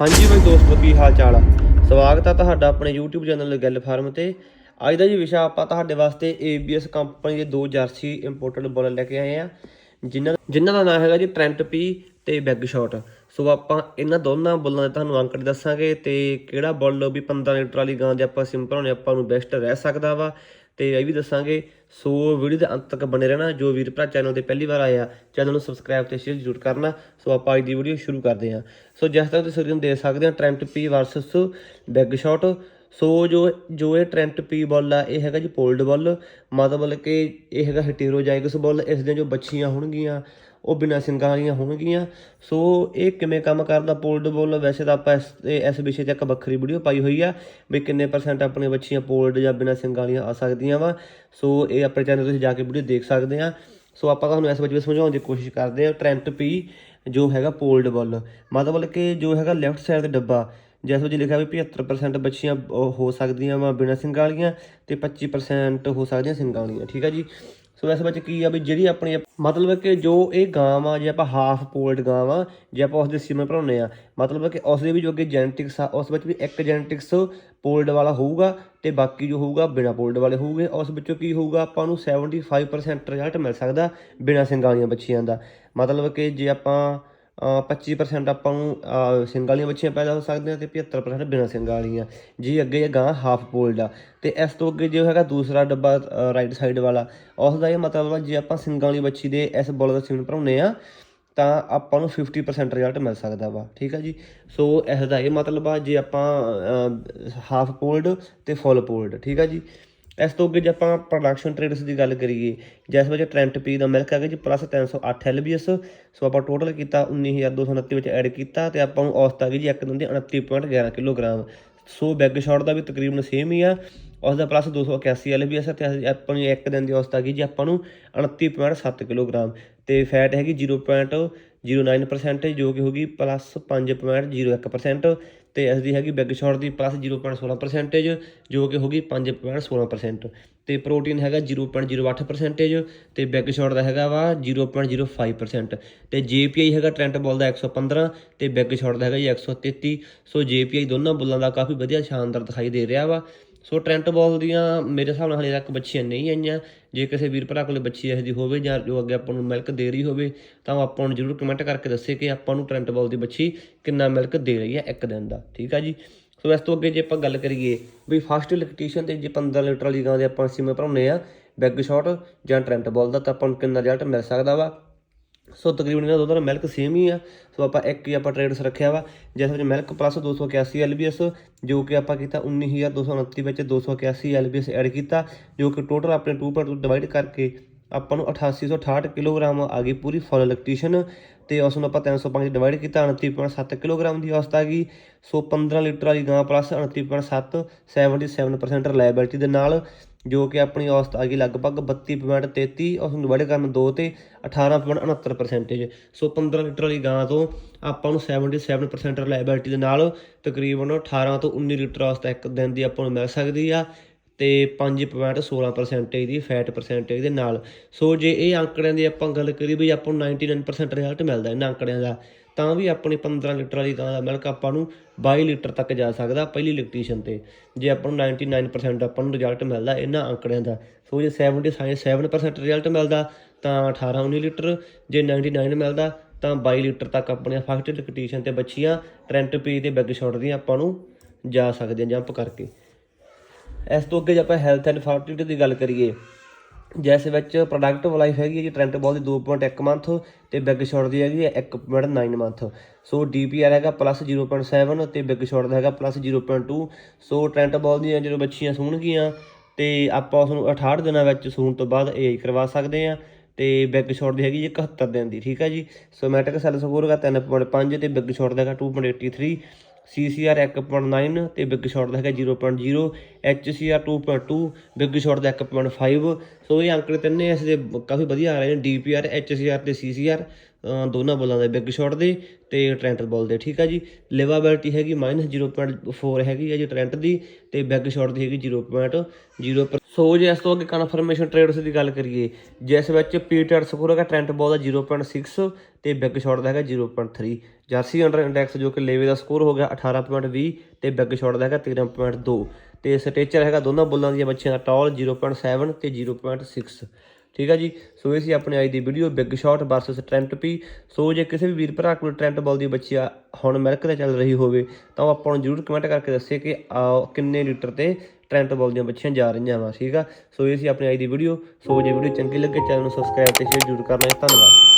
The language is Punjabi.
ਹਾਂਜੀ ਬਈ ਦੋਸਤੋ ਕੀ ਹਾਲ ਚਾਲ ਆ? ਸਵਾਗਤ ਆ ਤੁਹਾਡਾ ਆਪਣੇ YouTube ਚੈਨਲ ਗੱਲ ਫਾਰਮ ਤੇ। ਅੱਜ ਦਾ ਜੀ ਵਿਸ਼ਾ ਆਪਾਂ ਤੁਹਾਡੇ ਵਾਸਤੇ ABS ਕੰਪਨੀ ਦੇ ਦੋ ਜਰਸੀ ਇੰਪੋਰਟਡ ਬੋਲ ਲੈ ਕੇ ਆਏ ਆ। ਜਿਨ੍ਹਾਂ ਜਿਨ੍ਹਾਂ ਦਾ ਨਾਮ ਹੈਗਾ ਜੀ ਟ੍ਰੈਂਟ ਪੀ ਤੇ ਬਿਗ ਸ਼ਾਟ ਸੋ ਆਪਾਂ ਇਹਨਾਂ ਦੋਨਾਂ ਬੁੱਲਾਂ ਦੇ ਤੁਹਾਨੂੰ ਅੰਕੜੇ ਦੱਸਾਂਗੇ ਤੇ ਕਿਹੜਾ ਬੁੱਲ ਵੀ 15 ਲੀਟਰ ਵਾਲੀ ਗਾਂ ਜੇ ਆਪਾਂ ਸਿੰਪਲ ਹੋਣੇ, ਆਪਾਂ ਨੂੰ ਬੈਸਟ ਰਹਿ ਸਕਦਾ ਵਾ। ਤੇ ਇਹ ਵੀ ਦੱਸਾਂਗੇ, ਸੋ ਵੀਡੀਓ ਦੇ ਅੰਤ ਤੱਕ ਬਣੇ ਰਹਿਣਾ, ਜੋ ਵੀਰ ਭਰਾ ਚੈਨਲ ਤੇ ਪਹਿਲੀ ਵਾਰ ਆਇਆ ਚੈਨਲ ਨੂੰ ਸਬਸਕ੍ਰਾਈਬ ਤੇ ਸ਼ੇਅਰ ਜ਼ਰੂਰ ਕਰਨਾ। ਸੋ ਆਪਾਂ ਅੱਜ ਦੀ ਵੀਡੀਓ ਸ਼ੁਰੂ ਕਰਦੇ ਹਾਂ। ਸੋ ਜਿਸ ਤਰ੍ਹਾਂ ਤੁਸੀਂ ਸਕਰੀਨ ਦੇਖ ਸਕਦੇ ਹੋ Trent P versus big shot so ਜੋ ਜੋ ਇਹ ਟ੍ਰੈਂਟ ਪੀ ਬਾਲ ਆ, ਇਹ ਹੈਗਾ ਜੀ ਪੋਲਡ ਬਾਲ। ਮਤਲਬ ਕਿ ਇਹ ਹੈਗਾ ਹੈਟੇਰੋਜਾਈਗਸ ਬਾਲ, ਇਸ ਦੀਆਂ ਜੋ ਬੱਚੀਆਂ ਹੋਣਗੀਆਂ ਉਹ ਬਿਨਾਂ ਸਿੰਗਾਂ ਵਾਲੀਆਂ ਹੋਣਗੀਆਂ। ਸੋ ਇਹ ਕਿਵੇਂ ਕੰਮ ਕਰਦਾ ਪੋਲਡ ਬਾਲ ਵੈਸੇ ਤਾਂ ਆਪਾਂ ਇਸ ਇਹ- ਇਸ ਵਿਸ਼ੇ 'ਤੇ ਇੱਕ ਵੱਖਰੀ ਵੀਡੀਓ ਪਾਈ ਹੋਈ ਆ ਵੀ ਕਿੰਨੇ ਪਰਸੈਂਟ ਆਪਣੀਆਂ ਬੱਚੀਆਂ ਪੋਲਡ ਜਾਂ ਬਿਨਾਂ ਸਿੰਗਾਂ ਵਾਲੀਆਂ ਆ ਸਕਦੀਆਂ ਵਾ। ਸੋ ਇਹ ਆਪਣੇ ਚੈਨਲ ਤੁਸੀਂ ਜਾ ਕੇ ਵੀਡੀਓ ਦੇਖ ਸਕਦੇ ਆ। ਸੋ ਆਪਾਂ ਤੁਹਾਨੂੰ ਇਸ ਵਿੱਚ ਵੀ ਸਮਝਾਉਣ ਦੀ ਕੋਸ਼ਿਸ਼ ਕਰਦੇ ਆ ਟ੍ਰੈਂਟ ਪੀ ਜੋ ਹੈਗਾ ਪੋਲਡ ਬਾਲ ਮਤਲਬ ਕਿ ਜੋ ਹੈਗਾ ਲੈਫਟ ਸਾਈਡ ਤੇ ਡੱਬਾ, ਜਿਸ ਵਿੱਚ ਲਿਖਿਆ ਵੀ 75% ਬੱਚੀਆਂ ਹੋ ਸਕਦੀਆਂ ਵਾ ਬਿਨਾਂ ਸਿੰਗਾਂ ਵਾਲੀਆਂ ਤੇ 25% ਹੋ ਸਕਦੀਆਂ ਸਿੰਗਾਂ ਵਾਲੀਆਂ, ਠੀਕ ਹੈ ਜੀ? ਸੋ ਇਸ ਵਿੱਚ ਕੀ ਆ ਵੀ ਜਿਹੜੀ ਆਪਣੀ ਮਤਲਬ ਕਿ ਜੋ ਇਹ ਗਾਂ ਵਾ ਜੇ ਆਪਾਂ ਹਾਫ ਪੋਲਡ ਗਾਂ ਵਾ ਜੇ ਆਪਾਂ ਉਸ ਦੇ ਸੀਮਨ ਭਰਾਉਂਦੇ ਆ, ਮਤਲਬ ਕਿ ਉਸ ਦੇ ਵੀ ਜੋ ਅੱਗੇ ਜੈਨੇਟਿਕਸ ਆ, ਉਸ ਵਿੱਚ ਵੀ ਇੱਕ ਜੈਨੇਟਿਕਸ ਪੋਲਡ ਵਾਲਾ ਹੋਊਗਾ ਤੇ ਬਾਕੀ ਜੋ ਹੋਊਗਾ ਬਿਨਾ ਪੋਲਡ ਵਾਲੇ ਹੋਊਗੇ, ਉਸ ਵਿੱਚੋਂ ਕੀ ਹੋਊਗਾ, ਆਪਾਂ ਨੂੰ 75% ਰਿਜ਼ਲਟ ਮਿਲ ਸਕਦਾ ਬਿਨਾ ਸਿੰਗਾਂ ਵਾਲੀਆਂ ਬੱਚੀਆਂ ਦਾ। ਮਤਲਬ ਕਿ ਜੇ ਆਪਾਂ 25% ਆਪਾਂ ਨੂੰ ਅ, ਸਿੰਗਾਂ ਵਾਲੀਆਂ ਬੱਚੀਆਂ ਪੈਦਾ ਹੋ ਸਕਦੀਆਂ ਤੇ 75% ਬਿਨਾਂ ਸਿੰਗਾਂ ਵਾਲੀਆਂ। ਜੀ ਅੱਗੇ ਇਹ ਗਾਂ ਹਾਫ ਪੋਲਡ ਆ ਤੇ ਇਸ ਤੋਂ ਅੱਗੇ ਜੋ ਹੈਗਾ ਦੂਸਰਾ ਡੱਬਾ ਰਾਈਟ ਸਾਈਡ ਵਾਲਾ ਉਸ ਦਾ ਇਹ ਮਤਲਬ ਆ ਜੇ ਆਪਾਂ ਸਿੰਗਲ ਵਾਲੀ ਬੱਚੀ ਦੇ ਇਸ ਬੋਲ ਦਾ ਸੀਮਨ ਭਰਾਉਂਦੇ ਆ ਤਾਂ ਆਪਾਂ ਨੂੰ 50% ਰਿਜ਼ਲਟ ਮਿਲ ਸਕਦਾ ਵਾ ਠੀਕ ਆ ਜੀ? ਸੋ ਇਸ ਦਾ ਇਹ ਮਤਲਬ ਆ ਜੇ ਆਪਾਂ ਹਾਫ ਪੋਲਡ ਤੇ ਫੁੱਲ ਪੋਲਡ ਠੀਕ ਆ ਜੀ? ਇਸ ਤੋਂ ਅੱਗੇ ਜੇ ਆਪਾਂ ਪ੍ਰੋਡਕਸ਼ਨ ਟ੍ਰੇਡਸ ਦੀ ਗੱਲ ਕਰੀਏ, ਜਿਸ ਵਿੱਚ ਟ੍ਰੈਂਟ ਪੀ ਦਾ ਮਿਲਕ ਹੈਗਾ ਜੀ ਪਲੱਸ 308 ਐਲਬੀਐਸ ਸੋ ਆਪਾਂ ਟੋਟਲ ਕੀਤਾ 19229 ਵਿੱਚ ਐਡ ਕੀਤਾ ਤੇ ਆਪਾਂ ਨੂੰ ਔਸਤ ਆ ਗਈ ਜੀ ਇੱਕ ਦਿਨ ਦੀ 29.11 ਕਿਲੋਗ੍ਰਾਮ। ਸੋ ਬਿਗ ਸ਼ਾਟ ਦਾ ਵੀ ਤਕਰੀਬਨ ਸੇਮ ਹੀ ਆ ਉਸ ਦਾ ਪਲੱਸ 281 ਐਲਬੀਐਸ ਤੇ ਅਸੀਂ- ਆਪਾਂ ਨੂੰ ਇੱਕ ਦਿਨ ਦੀ ਔਸਤ ਆ ਗਈ ਜੀ ਆਪਾਂ ਨੂੰ 29.7 ਕਿਲੋਗ੍ਰਾਮ। ਤੇ ਫੈਟ ਹੈਗੀ 0.09% ਜੋ ਕਿ ਹੋਗੀ ਪਲੱਸ 5.01% ਤੇ ਇਸ ਦੀ ਹੈਗੀ ਬਿਗ ਸ਼ਾਟ ਦੀ ਪਲੱਸ 0.16% ਜੋ ਕਿ ਹੋਗੀ 5.16% ਤੇ ਪ੍ਰੋਟੀਨ ਹੈਗਾ 0.08% ਤੇ ਬਿਗ ਸ਼ਾਟ ਦਾ ਹੈਗਾ ਵਾ 0.05% ਤੇ ਜੀਪੀਆਈ ਹੈਗਾ ਟ੍ਰੈਂਟ ਬੋਲ ਦਾ 115 ਤੇ ਬਿਗ ਸ਼ਾਟ ਦਾ ਹੈਗਾ ਜੀ 133 ਸੋ ਜੀਪੀਆਈ ਦੋਨਾਂ ਬੁੱਲਾਂ ਦਾ ਕਾਫੀ ਵਧੀਆ ਸ਼ਾਨਦਾਰ ਦਿਖਾਈ ਦੇ ਰਿਹਾ ਵਾ। ਸੋ ਟ੍ਰੈਂਟ ਬੋਲ ਦੀਆਂ ਮੇਰੇ ਹਿਸਾਬ ਨਾਲ ਹਲੇ ਤੱਕ ਬੱਚੀਆਂ ਨਹੀਂ ਆਈਆਂ। ਜੇ ਕਿਸੇ ਵੀਰ ਭਰਾ ਕੋਲੇ ਬੱਚੀ ਇਹੋ ਜਿਹੀ ਹੋਵੇ ਜਾਂ ਜੋ ਅੱਗੇ ਆਪਾਂ ਨੂੰ ਮਿਲਕ ਦੇ ਰਹੀ ਹੋਵੇ, ਤਾਂ ਉਹ ਆਪਾਂ ਨੂੰ ਜਰੂਰ ਕਮੈਂਟ ਕਰਕੇ ਦੱਸੇ ਕਿ ਆਪਾਂ ਨੂੰ ਟ੍ਰੈਂਟ ਬੋਲ ਦੀ ਬੱਚੀ ਕਿੰਨਾ ਮਿਲਕ ਦੇ ਰਹੀ ਹੈ ਇੱਕ ਦਿਨ ਦਾ। ਠੀਕ ਆ ਜੀ? ਸੋ ਇਸ ਤੋਂ ਅੱਗੇ ਜੇ ਆਪਾਂ ਗੱਲ ਕਰੀਏ ਵੀ ਫਾਸਟ ਇਲੈਕਟ੍ਰੀਸ਼ੀਅਨ ਤੇ ਜੇ 15 ਲੀਟਰ ਵਾਲੀ ਗਾਂ ਦੇ ਆਪਾਂ ਸੀਮੇ ਭਰਾਉਂਦੇ ਆ ਬਿਗ ਸ਼ਾਟ ਜਾਂ ਟ੍ਰੈਂਟ ਬਾਲ ਦਾ ਤਾਂ ਆਪਾਂ ਨੂੰ ਕਿੰਨਾ ਰਿਜ਼ਲਟ ਮਿਲ ਸਕਦਾ ਵਾ। ਸੋ ਤਕਰੀਬਨ ਇਹਨਾਂ ਦੋਨਾਂ ਦਾ ਮਿਲਕ ਸੇਮ ਹੀ ਆ। ਸੋ ਆਪਾਂ ਇੱਕ ਹੀ ਆਪਾਂ ਟ੍ਰੇਡਸ ਰੱਖਿਆ ਵਾ, ਜਿਸ ਵਿੱਚ ਮਿਲਕ ਪਲੱਸ 281 ਐਲਬੀਐਸ ਜੋ ਕਿ ਆਪਾਂ ਕੀਤਾ 19229 ਵਿੱਚ 281 ਐਲਬੀਐਸ ਐਡ ਕੀਤਾ, ਜੋ ਕਿ ਟੋਟਲ ਆਪਣੇ 2.2 ਡਿਵਾਈਡ ਕਰਕੇ ਆਪਾਂ ਨੂੰ 8868 ਕਿਲੋਗ੍ਰਾਮ ਆ ਗਈ ਪੂਰੀ ਫੁੱਲ ਇਲੈਕਟ੍ਰੀਸ਼ਨ ਤੇ ਉਸ ਨੂੰ ਆਪਾਂ 305 ਡਿਵਾਈਡ ਕੀਤਾ 29.7 ਕਿਲੋਗ੍ਰਾਮ ਦੀ ਔਸਤ ਆ ਗਈ। ਸੋ 15 ਲੀਟਰ ਵਾਲੀ ਗਾਂ ਪਲੱਸ 29.7 77% ਰਿਲਾਇਬਿਲਟੀ ਦੇ ਨਾਲ, ਜੋ ਕਿ ਆਪਣੀ ਔਸਤ ਆ ਗਈ ਲਗਭਗ 32.33 ਉਸ ਨੂੰ ਡਿਵਾਈਡ ਕਰਨ 2 ਤੇ 18.69% ਸੋ 15 ਲੀਟਰ ਵਾਲੀ ਗਾਂ ਤੋਂ ਆਪਾਂ ਨੂੰ 77% ਰਿਲਾਇਬਿਲਟੀ ਦੇ ਨਾਲ ਤਕਰੀਬਨ 18 ਤੋਂ 19 ਲੀਟਰ ਔਸਤ ਇੱਕ ਦਿਨ ਦੀ ਆਪਾਂ ਨੂੰ ਮਿਲ ਸਕਦੀ ਆ। ਤੇ 5.16% ਦੀ ਫੈਟ ਪਰਸੈਂਟੇਜ ਦੇ ਨਾਲ। ਸੋ ਜੇ ਇਹ ਅੰਕੜਿਆਂ ਦੀ ਆਪਾਂ ਗੱਲ ਕਰੀਏ ਵੀ ਆਪਾਂ ਨੂੰ 99% ਰਿਜ਼ਲਟ ਮਿਲਦਾ ਇਹਨਾਂ ਅੰਕੜਿਆਂ ਦਾ, ਤਾਂ ਵੀ ਆਪਣੀ 15 ਲੀਟਰ ਵਾਲੀ ਗਾਂ ਦਾ ਮਿਲਕ ਆਪਾਂ ਨੂੰ 22 ਲੀਟਰ ਤੱਕ ਜਾ ਸਕਦਾ ਪਹਿਲੀ ਇਲੈਕਟ੍ਰੀਸ਼ਨ ਤੇ। ਜੇ ਆਪਾਂ ਨੂੰ 99% ਆਪਾਂ ਨੂੰ ਰਿਜ਼ਲਟ ਮਿਲਦਾ ਇਹਨਾਂ ਅੰਕੜਿਆਂ ਦਾ। ਸੋ ਜੇ 77% ਰਿਜ਼ਲਟ ਮਿਲਦਾ, ਤਾਂ 18 19 ਲੀਟਰ। ਜੇ 99 ਮਿਲਦਾ, ਤਾਂ 22 ਲੀਟਰ ਤੱਕ ਆਪਣੀਆਂ ਫਸਟ ਇਲੈਕਟ੍ਰੀਸ਼ਨ ਤੇ ਬੱਚੀਆਂ ਟ੍ਰੈਂਟ ਪੀ ਤੇ ਬਿਗ ਸ਼ਾਟ ਦੀਆਂ ਆਪਾਂ ਨੂੰ ਜਾ ਸਕਦੇ ਸਕਦੀਆਂ ਜੰਪ ਕਰਕੇ। ਇਸ ਤੋਂ ਅੱਗੇ ਜੇ ਆਪਾਂ ਹੈਲਥ ਐਂਡ ਫਰਟੀਲਿਟੀ ਦੀ ਗੱਲ ਕਰੀਏ, ਜਿਸ ਵਿੱਚ ਪ੍ਰੋਡਕਟ ਲਾਈਫ ਹੈਗੀ ਹੈ ਜੀ ਟ੍ਰੈਂਟ ਬੋਲ ਦੀ 2.1 ਮੰਥ ਤੇ ਬਿਗ ਸ਼ਾਟ ਦੀ ਹੈਗੀ ਹੈ 1.9 ਮੰਥ ਸੋ ਡੀਪੀਆਰ ਹੈਗਾ ਪਲੱਸ 0.7 ਤੇ ਬਿਗ ਸ਼ਾਟ ਦਾ ਹੈਗਾ ਪਲੱਸ 0.2 ਸੋ ਟ੍ਰੈਂਟ ਬੋਲ ਦੀਆਂ ਜਦੋਂ ਬੱਚੀਆਂ ਸੂਣਗੀਆਂ ਤੇ ਆਪਾਂ ਉਸ ਨੂੰ 68 ਦਿਨਾਂ ਵਿੱਚ ਸੂਣ ਤੋਂ ਬਾਅਦ ਏਜ ਕਰਵਾ ਸਕਦੇ ਆ ਤੇ ਬਿਗ ਸ਼ਾਟ ਦੀ ਹੈਗੀ ਜੀ 71 ਦਿਨ ਦੀ, ਠੀਕ ਹੈ ਜੀ? ਸੋਮੈਟਿਕ ਸੈੱਲ ਸਕੋਰ ਹੈਗਾ 3.5 ਤੇ ਬਿਗ ਸ਼ਾਟ ਦਾ ਹੈਗਾ 2.83 CCR 1.9 ਤੇ ਬਿਗ ਸ਼ਾਟ ਦਾ ਹੈਗਾ 0.0 HCR 2.2 ਬਿਗ ਸ਼ਾਟ ਦਾ 1.5 ਸੋ ਇਹ ਅੰਕੜੇ ਤਿੰਨੇ ਇਸ ਦੇ ਕਾਫੀ ਵਧੀਆ ਆ ਰਹੇ ਨੇ DPR HCR ਤੇ CCR ਅਹ ਦੋਨਾਂ ਬੋਲਾਂ ਦੇ ਬਿਗ ਸ਼ਾਟ ਦੇ ਤੇ ਟ੍ਰੈਂਟ ਬੋਲ ਦੇ, ਠੀਕ ਆ ਜੀ? ਲਿਵਾਬਿਲਟੀ ਹੈਗੀ -0.4 ਹੈਗੀ ਆ ਜੀ ਟ੍ਰੈਂਟ ਦੀ ਤੇ ਬਿਗ ਸ਼ਾਟ ਦੀ ਹੈਗੀ 0.0 ਪਰ ਸੋ ਜੇ, ਇਸ ਤੋਂ ਅੱਗੇ ਕਨਫਰਮੇਸ਼ਨ ਟ੍ਰੇਡਸ ਦੀ ਗੱਲ ਕਰੀਏ, ਜਿਸ ਵਿੱਚ ਪੀਟਰ ਸਕੋਰ ਹੈਗਾ, ਟ੍ਰੈਂਟ ਬੋਲ ਦਾ 0.6 ਤੇ ਬਿਗ ਸ਼ਾਟ ਦਾ ਹੈਗਾ 0.3 ਜਰਸੀ ਅੰਡਰ ਇੰਡੈਕਸ ਜੋ ਕਿ ਲੇਵੇ ਦਾ ਸਕੋਰ ਹੋ ਗਿਆ 18.20 ਤੇ ਬਿਗ ਸ਼ਾਟ ਦਾ ਹੈਗਾ 13.2 ਤੇ ਸਟੇਚਰ ਹੈਗਾ ਦੋਨਾਂ ਬੋਲਾਂ ਦੀਆਂ ਬੱਚਿਆਂ ਦਾ ਟਾਲ 0.7 ਤੇ 0.6 ਠੀਕ ਆ ਜੀ? ਸੋ ਇਹ ਸੀ ਆਪਣੇ ਅੱਜ ਦੀ video big shot versus Trent P so ਜੇ ਕਿਸੇ ਵੀ ਵੀਰ ਭਰਾ ਕੋਲ ਟ੍ਰੈਂਟ ਬਾਲ ਦੀ ਬੱਚੀ ਹੁਣ ਮਿਲਕ ਤੇ ਚੱਲ ਰਹੀ ਹੋਵੇ ਤਾਂ ਉਹ ਆਪਾਂ ਨੂੰ ਜਰੂਰ ਕਮੈਂਟ ਕਰਕੇ ਦੱਸੇ ਕਿ ਆ, ਕਿੰਨੇ ਲੀਟਰ ਤੇ ਟ੍ਰੈਂਟ ਬਾਲ ਦੀਆਂ ਬੱਚੀਆਂ ਜਾ ਰਹੀਆਂ ਵਾ ਠੀਕ ਆ? ਸੋ ਇਹ ਸੀ ਆਪਣੇ ਅੱਜ ਦੀ ਵੀਡੀਓ ਸੋ ਜੇ ਵੀਡੀਓ ਚੰਗੀ ਲੱਗੇ ਚੈਨਲ ਨੂੰ ਸਬਸਕ੍ਰਾਈਬ ਤੇ ਸ਼ੇਅਰ ਜਰੂਰ ਕਰਨਾ ਹੈ ਧੰਨਵਾਦ।